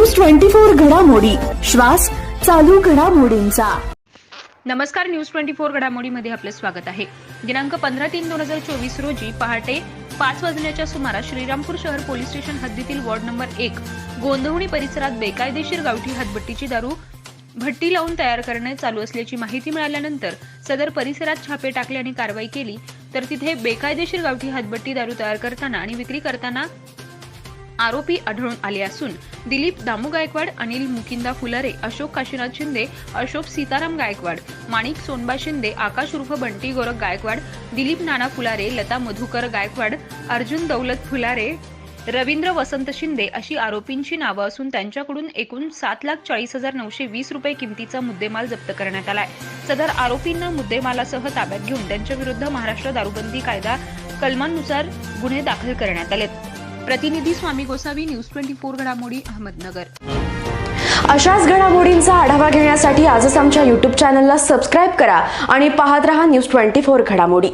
Twenty four घडामोडी. श्वास चालू घडामोडींचा. नमस्कार न्यूज ट्वेंटी फोर घडामोडीमध्ये आपले स्वागत आहे. दिनांक पंधरा तीन दोन हजार चोवीस रोजी पहाटे पाच वाजण्याच्या सुमारास श्रीरामपूर शहर पोलीस स्टेशन हद्दीतील वॉर्ड नंबर एक गोंधवणी परिसरात बेकायदेशीर गावठी हातभट्टीची दारू भट्टी लावून तयार करणे चालू असल्याची माहिती मिळाल्यानंतर सदर परिसरात छापे टाकले आणि कारवाई केली. तर तिथे बेकायदेशीर गावठी हातभट्टी दारू तयार करताना आणि विक्री करताना आरोपी आढळून आले असून दिलीप दामू गायकवाड अनिल मुकिंदा फुलारे अशोक काशीनाथ शिंदे अशोक सीताराम गायकवाड माणिक सोनबा शिंदे आकाश उर्फ बंटी गोरख गायकवाड दिलीप नाना फुलारे लता मधुकर गायकवाड अर्जुन दौलत फुलारे रवींद्र वसंत शिंदे अशी आरोपींची नावं असून त्यांच्याकडून एकूण सात लाख चाळीस हजार नऊशे वीस रुपये किमतीचा मुद्देमाल जप्त करण्यात आलाय. सदर आरोपींना मुद्देमालासह ताब्यात घेऊन त्यांच्याविरुद्ध महाराष्ट्र दारूबंदी कायदा कलमांनुसार गुन्हे दाखल करण्यात आलेत. प्रतिनिधी Swami Gosavi news twenty four घडामोडी अहमदनगर. अशाच घडामोडींचा आढावा घेण्यासाठी आजच आमच्या यूट्यूब चॅनलला सबस्क्राईब करा आणि पाहत रहा न्यूज ट्वेंटी फोर घडामोडी.